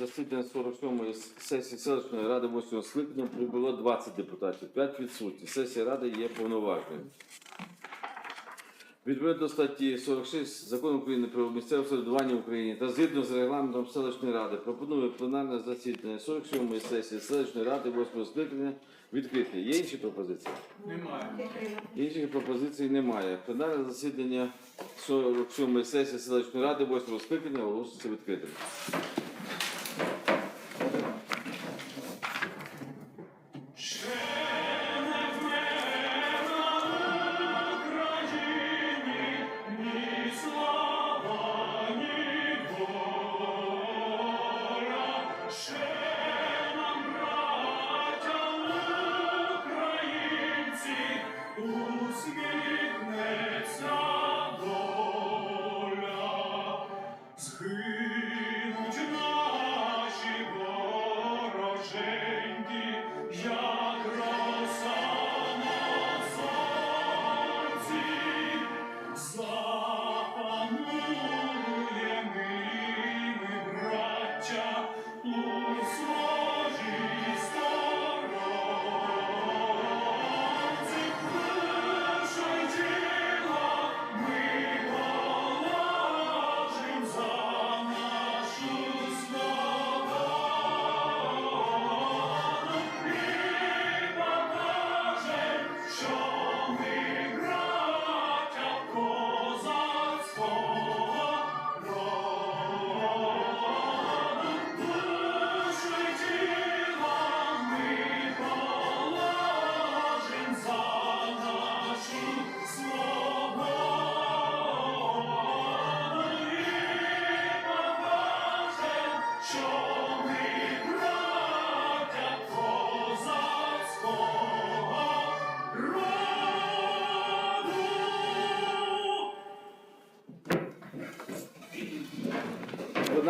засідання 47-ї сесії селищної ради 8 скликання прибуло 20 депутатів, 5 відсутні. Сесія ради є повноважною. Відповідно статті 46 Закону України про місцеве самоврядування в Україні та згідно з регламентом селищної ради пропоную пленарне засідання 47-ї сесії селищної ради 8 скликання відкрити. Є інші пропозиції? Немає. Інших пропозицій немає. Пленарне засідання 47-ї сесії селищної ради 8 скликання оголошується відкритим.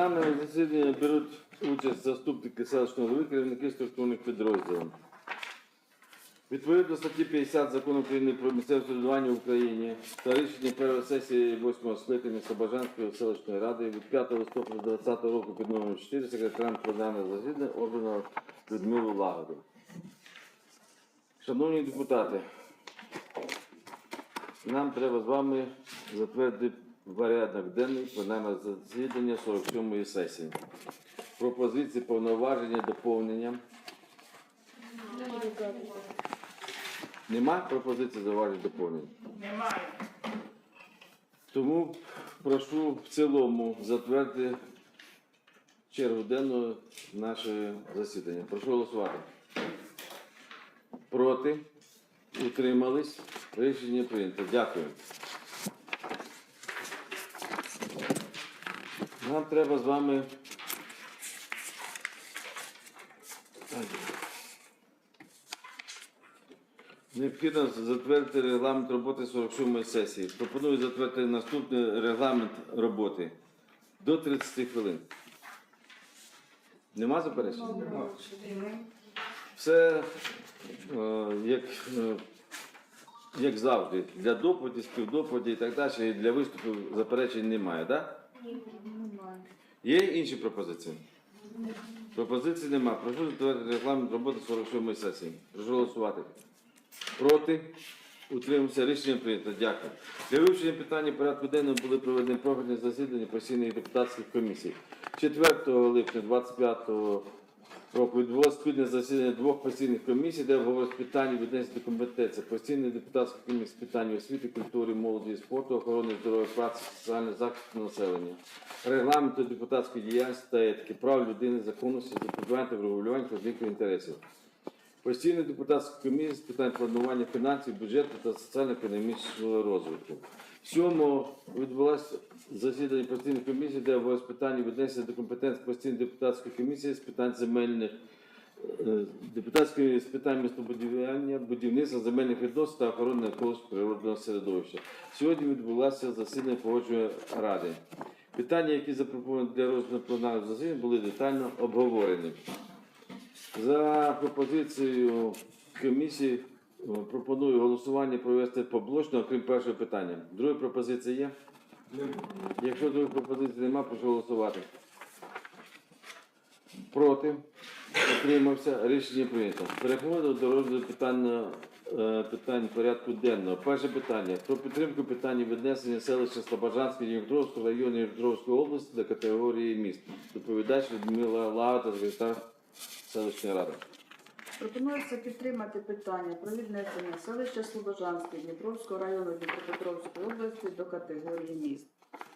В пленарному засіданні беруть участь заступники селищного голови, керівники структурних підрозділів. Відповідно до статті 50 Закону України про місцеве самоврядування в Україні та рішення першої сесії 8 скликання Слобожанської селищної ради від 5 листопада 2020 року під номером 4 секретарем пленарного засідання обрано Людмилу Лагоду. Шановні депутати, нам треба з вами затвердити порядок денний пленарного засідання 47-ї сесії. Пропозиції повноваження, доповнення. Нема пропозиції зауважень доповнень? Немає. Тому прошу в цілому затвердити чергу денну нашого засідання. Прошу голосувати. Проти? Утримались? Рішення прийнято. Дякую. Нам треба з вами. Необхідно затвердити регламент роботи 47-ї сесії. Пропоную затвердити наступний регламент роботи до 30 хвилин. Нема заперечень? Все е, як, е, як завжди. Для доповіді, співдоповіді і так далі. І для виступів заперечень немає, так? Є інші пропозиції? Пропозицій немає. Прошу затвердити регламент роботи 47-ї сесії. Прошу голосувати. Проти? Утримався. Рішення прийнято. Дякую. Для вивчення питання порядку денного були проведені профільні засідання постійних депутатських комісій. 4 липня 25 року відбулося спільне засідання двох постійних комісій, де обговорилось питання віднесення до компетенції. Постійної депутатської комісії з питань освіти, культури, молоді і спорту, охорони здоров'я, праці, соціального захисту населення, регламенту депутатської діяльності та етики, прав людини, законності, запобігання та врегулювання конфліктів інтересів. Постійна депутатська комісія з питань планування фінансів, бюджету та соціально-економічного розвитку. Сьомо відбулося засідання постійної комісії, де обговорилось питання віднесення до компетенції постійної депутатської комісії з питань земельних е, депутатської з питань містобудівання, будівництва, земельних відносин та охорони навколишнього природного середовища. Сьогодні відбулося засідання погоджувальної ради. Питання, які запропоновані для розгляду пленарного засідання, були детально обговорені. За пропозицією комісії пропоную голосування провести поблочно, окрім першого питання. Друга пропозиція є? Якщо другої пропозиції немає, прошу голосувати. Проти? Утримався. Рішення прийнято. Переходимо до розгляду питання, е, питань порядку денного. Перше питання про підтримку питання віднесення селища Слобожанське Дніпровського району Дніпровської області до категорії міст. Доповідач Людмила Лагота, секретар селищної ради. Пропонується підтримати питання про віднесення селища Слобожанське Дніпровського району Дніпропетровської області до категорії міст.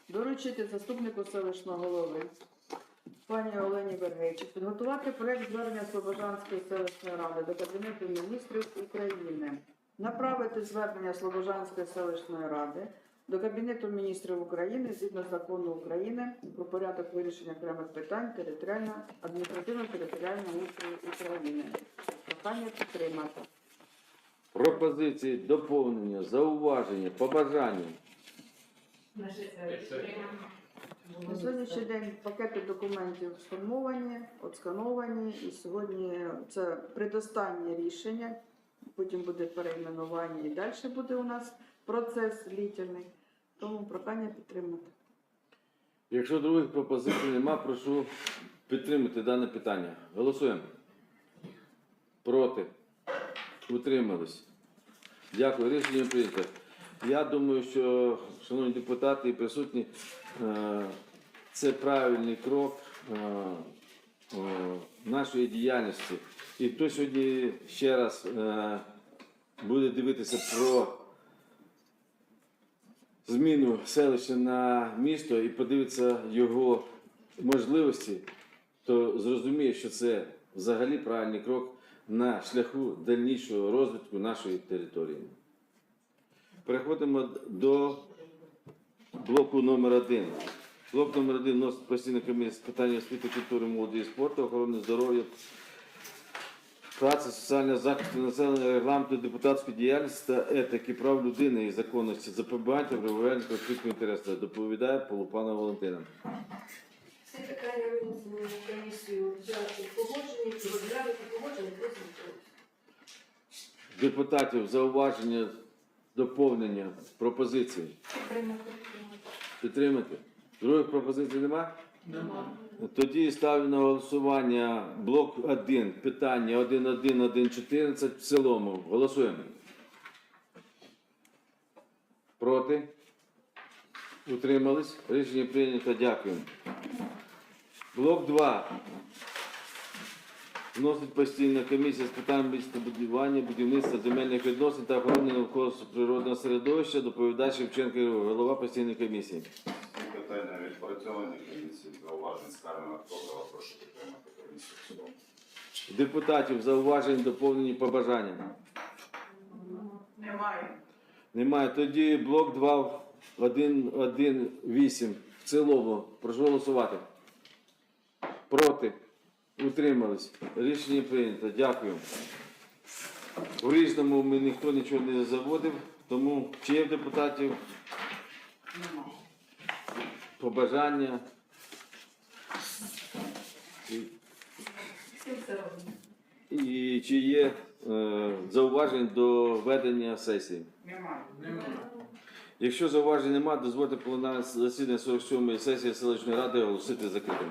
Доручити заступнику селищного голови пані Олені Бергейчик підготувати проект звернення Слобожанської селищної ради до Кабінету міністрів України, направити звернення Слобожанської селищної ради до Кабінету міністрів України згідно закону України про порядок вирішення окремих питань територіально адміністративно-територіального устрою України. Прохання підтримати. Пропозиції, доповнення, зауваження, побажання. На сьогоднішній день пакети документів сформовані, отскановані, і сьогодні це предостаннє рішення. Потім буде перейменування і далі буде у нас процес длительний. Тому прохання підтримати. Якщо других пропозицій нема, прошу підтримати дане питання. Голосуємо. Проти. Утримались. Дякую. Рішення прийнято. Я думаю, що, шановні депутати і присутні, е, це правильний крок е, е, нашої діяльності. І хто сьогодні ще раз буде дивитися про зміну селища на місто і подивиться його можливості, то зрозуміє, що це взагалі правильний крок на шляху дальнішого розвитку нашої території. Переходимо до блоку номер один. Блок номер один носить постійна комісія з питання освіти, культури, молоді і спорту, охорони здоров'я, праці, соціального захисту населення, регламенту депутатської діяльності та етики прав людини і законності, запобігання врегулювання конфлікту інтересів. Доповідає Полупана Валентина. Всі питання винесені в комісію розглянути погоджені, потім Депутатів зауваження, доповнення, пропозиції. підтримати. Підтримати. Других пропозицій нема? Тоді ставлю на голосування блок 1, питання 1.1.1.14 в цілому. Голосуємо. Проти? Утримались? Рішення прийнято. Дякую. Блок 2. Вносить постійна комісія з питань містобудування, будівництва земельних відносин та охорони навколишнього природного середовища. Доповідач Шевченко голова постійної комісії. Питання відпрацьовані комісії зауважень скарги Тобто прошу підтримати комісію. Депутатів зауважень, доповнені побажання. Немає. Немає. Тоді блок 2, 1, 1, 8 в цілому. Прошу голосувати. Проти. Утримались. Рішення прийнято. Дякую. У різному ми ніхто нічого не заводив, тому чи є в депутатів побажання? І- чи є е, зауважень до ведення сесії? Немає. Якщо зауважень немає, дозвольте пленарне засідання 47-ї сесії селищної ради оголосити закритим.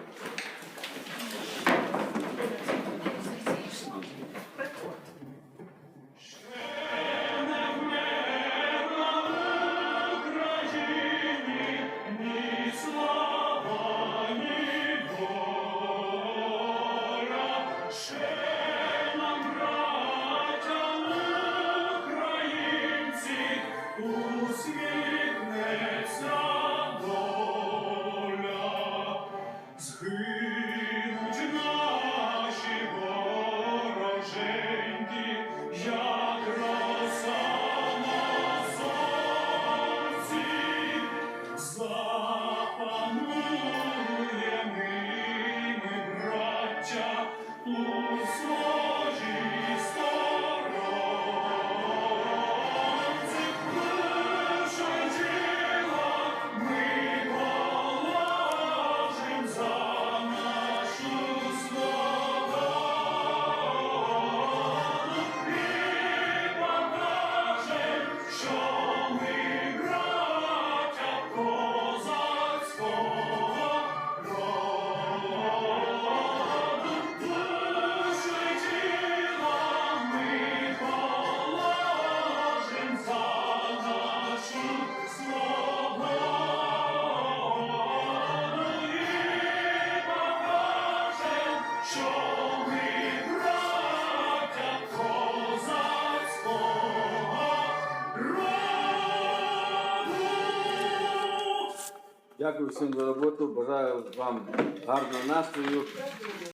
soul. Дякую всім за роботу. Бажаю вам гарного настрою.